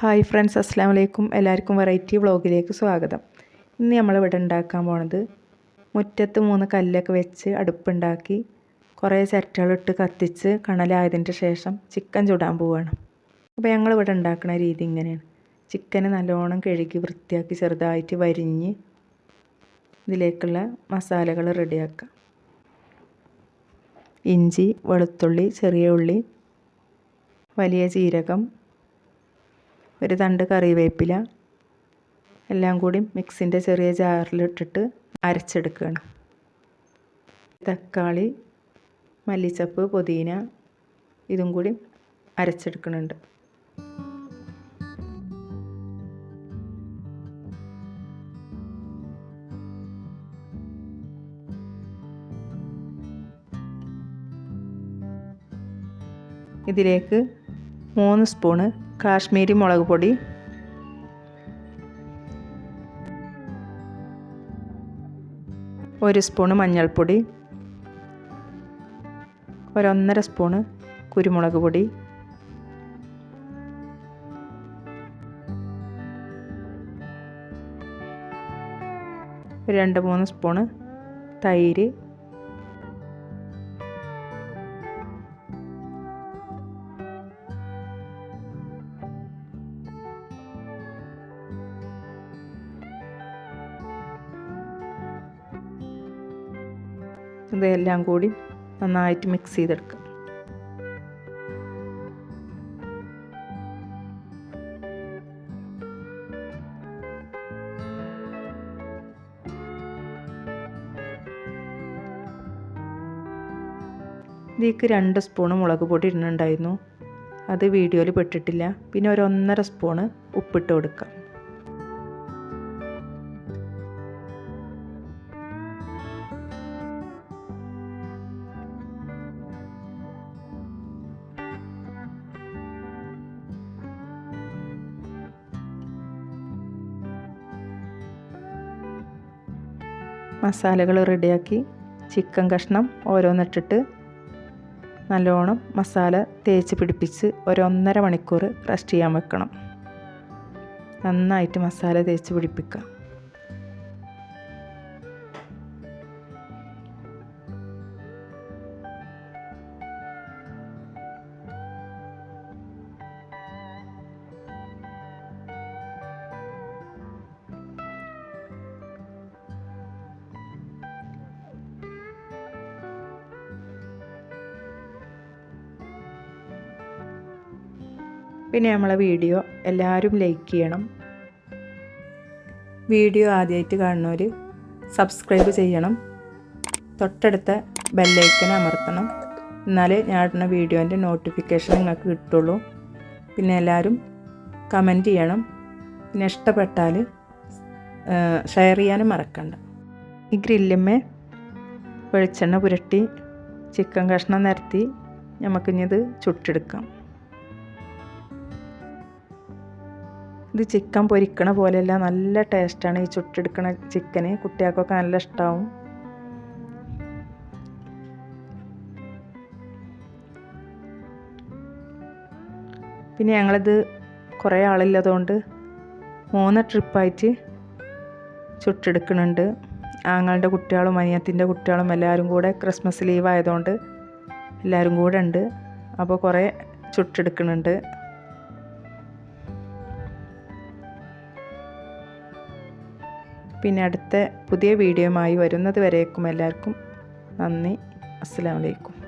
Hi friends അസ്സാം വലൈക്കും എല്ലാവർക്കും വെറൈറ്റി വ്ളോഗിലേക്ക് സ്വാഗതം. ഇന്ന് നമ്മളിവിടെ ഉണ്ടാക്കാൻ പോണത് മുറ്റത്ത് മൂന്ന് കല്ലൊക്കെ വെച്ച് അടുപ്പുണ്ടാക്കി കുറേ ചിരട്ടകളിട്ട് കത്തിച്ച് കണലായതിന്റെ ശേഷം ചിക്കൻ ചുടാൻ പോവുകയാണ് അപ്പോൾ ഞങ്ങൾ ഇവിടെ ഉണ്ടാക്കുന്ന രീതി ഇങ്ങനെയാണ്. ചിക്കന് നല്ലോണം കഴുകി വൃത്തിയാക്കി ചെറുതായിട്ട് വരിഞ്ഞ് ഇതിലേക്കുള്ള മസാലകൾ റെഡിയാക്കാം. ഇഞ്ചി വെളുത്തുള്ളി ചെറിയ ഉള്ളി വലിയ ജീരകം ഒരു തണ്ട് കറിവേപ്പില എല്ലാം കൂടി മിക്സിന്റെ ചെറിയ ജാറിലിട്ടിട്ട് അരച്ചെടുക്കുകയാണ്. തക്കാളി മല്ലിച്ചപ്പ് പുതിന ഇതും കൂടി അരച്ചെടുക്കുന്നുണ്ട്. ഇതിലേക്ക് മൂന്ന് സ്പൂണ് കാശ്മീരി മുളക് പൊടി. ഒരു സ്പൂണ് മഞ്ഞൾപ്പൊടി. ഒരൊന്നര സ്പൂണ് കുരുമുളക് പൊടി. രണ്ട് മൂന്ന് സ്പൂണ് തൈര്. ഇതെല്ലാം കൂടി നന്നായിട്ട് മിക്സ് ചെയ്തെടുക്കുക ഇതിലേക്ക് രണ്ട് സ്പൂണ് മുളക് പൊടി ഇടുന്നുണ്ടായിരുന്നു. അത് വീഡിയോയിൽ പെട്ടിട്ടില്ല. പിന്നെ ഒരു ഒന്നര സ്പൂണ് ഉപ്പിട്ട് കൊടുക്കാം. മസാലകൾ റെഡിയാക്കി ചിക്കൻ കഷ്ണം ഓരോന്നിട്ടിട്ട് നല്ലോണം മസാല തേച്ച് പിടിപ്പിച്ച് ഒരൊന്നര മണിക്കൂർ റെസ്റ്റ് ചെയ്യാൻ വെക്കണം. നന്നായിട്ട് മസാല തേച്ച് പിടിപ്പിക്കുക. പിന്നെ നമ്മളെ വീഡിയോ എല്ലാവരും ലൈക്ക് ചെയ്യണം. വീഡിയോ ആദ്യമായിട്ട് കാണുന്നവർ സബ്സ്ക്രൈബ് ചെയ്യണം. തൊട്ടടുത്ത ബെല്ലൈക്കൻ അമർത്തണം. എന്നാലേ ഞാൻ ഇടുന്ന വീഡിയോന്റെ നോട്ടിഫിക്കേഷൻ നിങ്ങൾക്ക് കിട്ടുള്ളൂ. പിന്നെ എല്ലാവരും കമന്റ് ചെയ്യണം. പിന്നെ ഇഷ്ടപ്പെട്ടാൽ ഷെയർ ചെയ്യാനും മറക്കണ്ട. ഈ ഗ്രില്ലുമ്മേ വെളിച്ചെണ്ണ പുരട്ടി ചിക്കൻ കഷ്ണം നിരത്തി നമുക്കിഞ്ഞത് ചുട്ടെടുക്കാം. ഇത് ചിക്കൻ പൊരിക്കണ പോലെയല്ല നല്ല ടേസ്റ്റാണ് ഈ ചുട്ടെടുക്കണ ചിക്കന് കുട്ടികൾക്കൊക്കെ നല്ല ഇഷ്ടമാവും പിന്നെ ഞങ്ങളിത് കുറേ ആളില്ലതുകൊണ്ട് മൂന്ന് ട്രിപ്പായിട്ട് ചുട്ടെടുക്കുന്നുണ്ട് ആങ്ങളുടെ കുട്ടികളും അനിയത്തിന്റെ കുട്ടികളും എല്ലാവരും കൂടെ ക്രിസ്മസ് ലീവ് ആയതുകൊണ്ട് എല്ലാവരും കൂടെ ഉണ്ട്. അപ്പോൾ കുറേ ചുട്ടെടുക്കുന്നുണ്ട് പിന്നെ അടുത്ത പുതിയ വീഡിയോയുമായി വരുന്നത് വരേക്കും എല്ലാവർക്കും നന്ദി. അസ്സാം വലൈക്കും